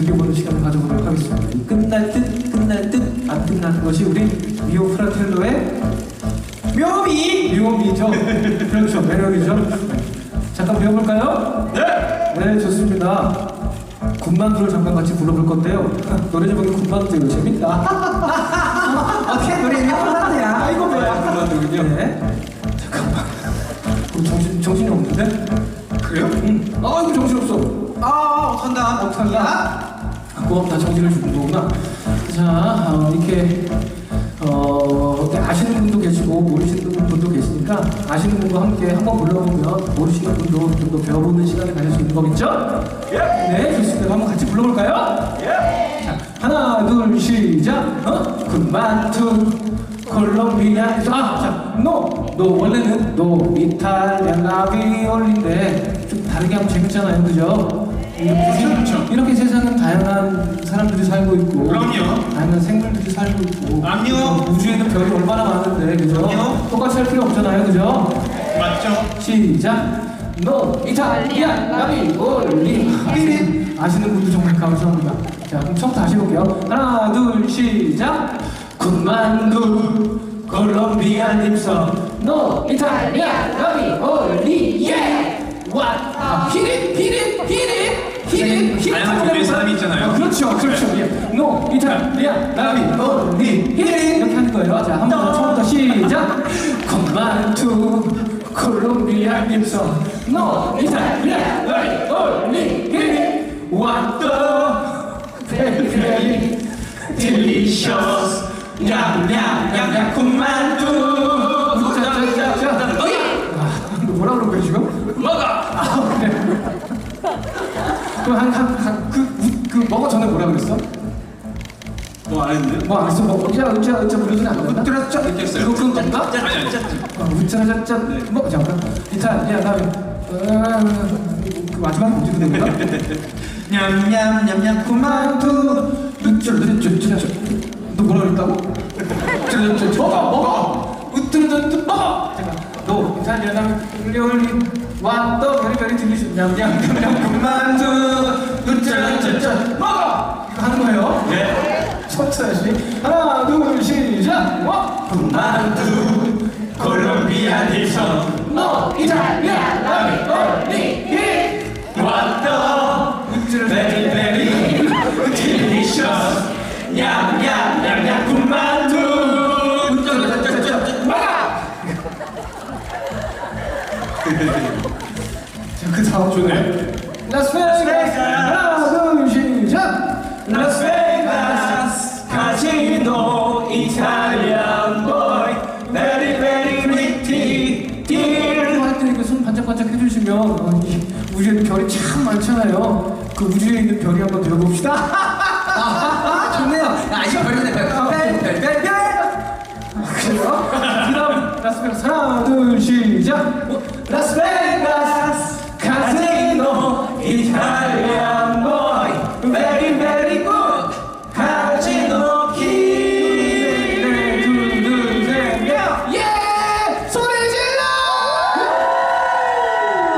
즐겨보는 시간을 가져보도록 하겠습니다. 이 끝날 듯 끝날 듯 안 끝나는 것이 우리 미오 프라텔로의 묘미! 묘미죠. 그렇죠. 매력이죠. 잠깐 배워볼까요? 네! 네, 좋습니다. 군만두를 잠깐 같이 불러볼 건데요. 노래 제목이 군만두예요. 재밌다. 어떻게 노래 해볼란데야? 아이고, 뭐야. 군만두군요. 네. 잠깐만. 그럼 정신, 정신이 없는데? 그래요? 응. 아이고, 정신없어. 아, 어탄다. 어떡한다? 아, 고맙다 정신을 주는 거구나. 자 어, 이렇게 어 아시는 분도 계시고 모르시는 분도 계시니까 아시는 분과 함께 한번 불러보면 모르시는 분도 좀 더 배워보는 시간을 가질 수 있는 거겠죠? 네 좋습니다. 한번 같이 불러볼까요? 자 하나 둘 시작. 어? 군만투 콜롬비아 아 자 노 노 원래는 노 이탈리안 라비올리인데 좀 다르게 하면 재밌잖아요, 그죠? 이렇게, 그렇죠. 이렇게 세상은 다양한 사람들이 살고 있고 그럼요. 다양한 생물들이 살고 있고 그럼요. 우주에는 별이 얼마나 많은데 그죠? 그럼요. 똑같이 할 필요 없잖아요, 그죠? 맞죠? 시작. 노 이탈리안 라비올리 아시는, 아시는 분도 정말 감사합니다. 자 그럼 처음부터 다시 해볼게요. 하나 둘 시작. 군만두 콜롬비안 립서 노 이탈리안 라비올리 다양한 종류의 사람이 있잖아요. 아, 그렇죠 그렇죠 예. 노 이탈리안 라비올리 히릿 이렇게 하는 거예요. 자 한 번 더 처음부터 시작. 군만두 콜롬비아 립서 노 이탈리안 라비올리 히릿 왔다 very very delicious 냠냠냠냠 군만두 그한한그 그 먹어 전에 뭐라 그랬어? 뭐 안 했는데? 뭐 안 했어? 뭐 어쩌 어쩌 어쩌 부르진 않는다? 으뜨라짜 이렇게 했어요. 그거 그건 건가? 아니 아니 우짜라짜짜 뭐 잠깐 다음에 어, 그 마지막 문제도 된 거야? 냠냠냠냠 그만두 우짜라짜짜 너 뭐라 그랬다고? 우짜라짜짜 먹어 먹 너 이탈리아 다음에 흘려흘린 왔더 베리베리 들리시 냠냠냠냠 그만두 우짜라짜짜 먹어! 이거 하는 거예요? 네. 천천히 하나 둘 시작. 와 그만두 콜롬비아에서. 너 이탈리아 라비 올리 왔다 베리 베리 딜리셔스. 냠냠냠냠 좋네. 라스베이거스 하나 둘 시작. 라스베이거스 카지노 이탈리안 보이 베리 베리 프리티 딜 이렇게 손 반짝반짝 해주시면 우주에는 별이 참 많잖아요. 그 우주에 있는 별이 한번 들어봅시다. 아, 좋네요. 아, 이거 별이네, 별. 별, 별, 별, 별. 그래요? 그 다음 라스베가스. 하나 둘 시작. 카지노 이탈리안 보이 베리 베리 굿 카지노 키 둘둘셋 예! 소리 질러!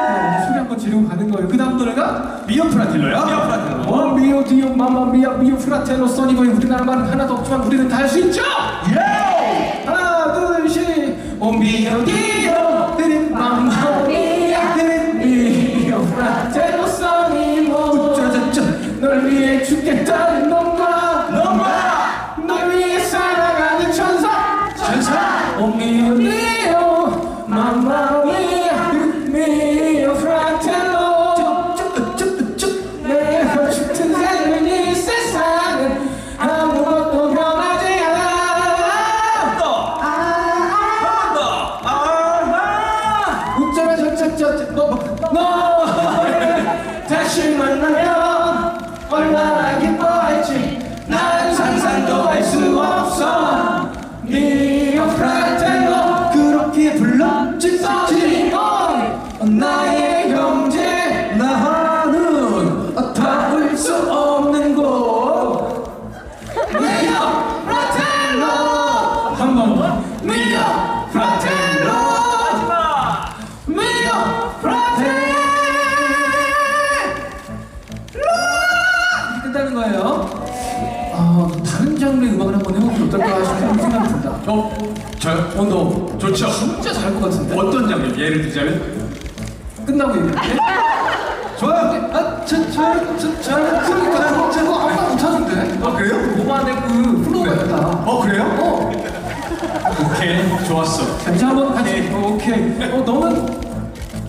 네, 소리 한번 지르고 가는 거예요 그 다음 노래가 미오 프라tillo요? 미오 프라tillo. 어 미오 디오 마마 미아 미오 프라텔로 써니거이 우리나라 말은 하나도 없지만 우리는 다 할 수 있죠? 예! 하나 둘셋 오 미오 디 죽겠다는 저요? 어, 너 좋죠. 진짜 잘할 것 같은데? 어떤 장르? 예를 들자면? 끝나고 얘기할게. 좋아요. 아, 저, 저, 저, 저, 그러니까 저거 아무나 못하는데? 아, 그래요? 몸안에 그 플로우가 있다. 어, 그래요? 어. 오케이, 좋았어. 자, 이제 한번 같이. 어, 오케이. 어, 너는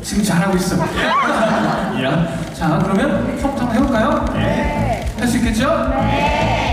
지금 잘하고 있어. 야. 자, 그러면 처음부터 한번 해볼까요? 네. 할 수 있겠죠? 네.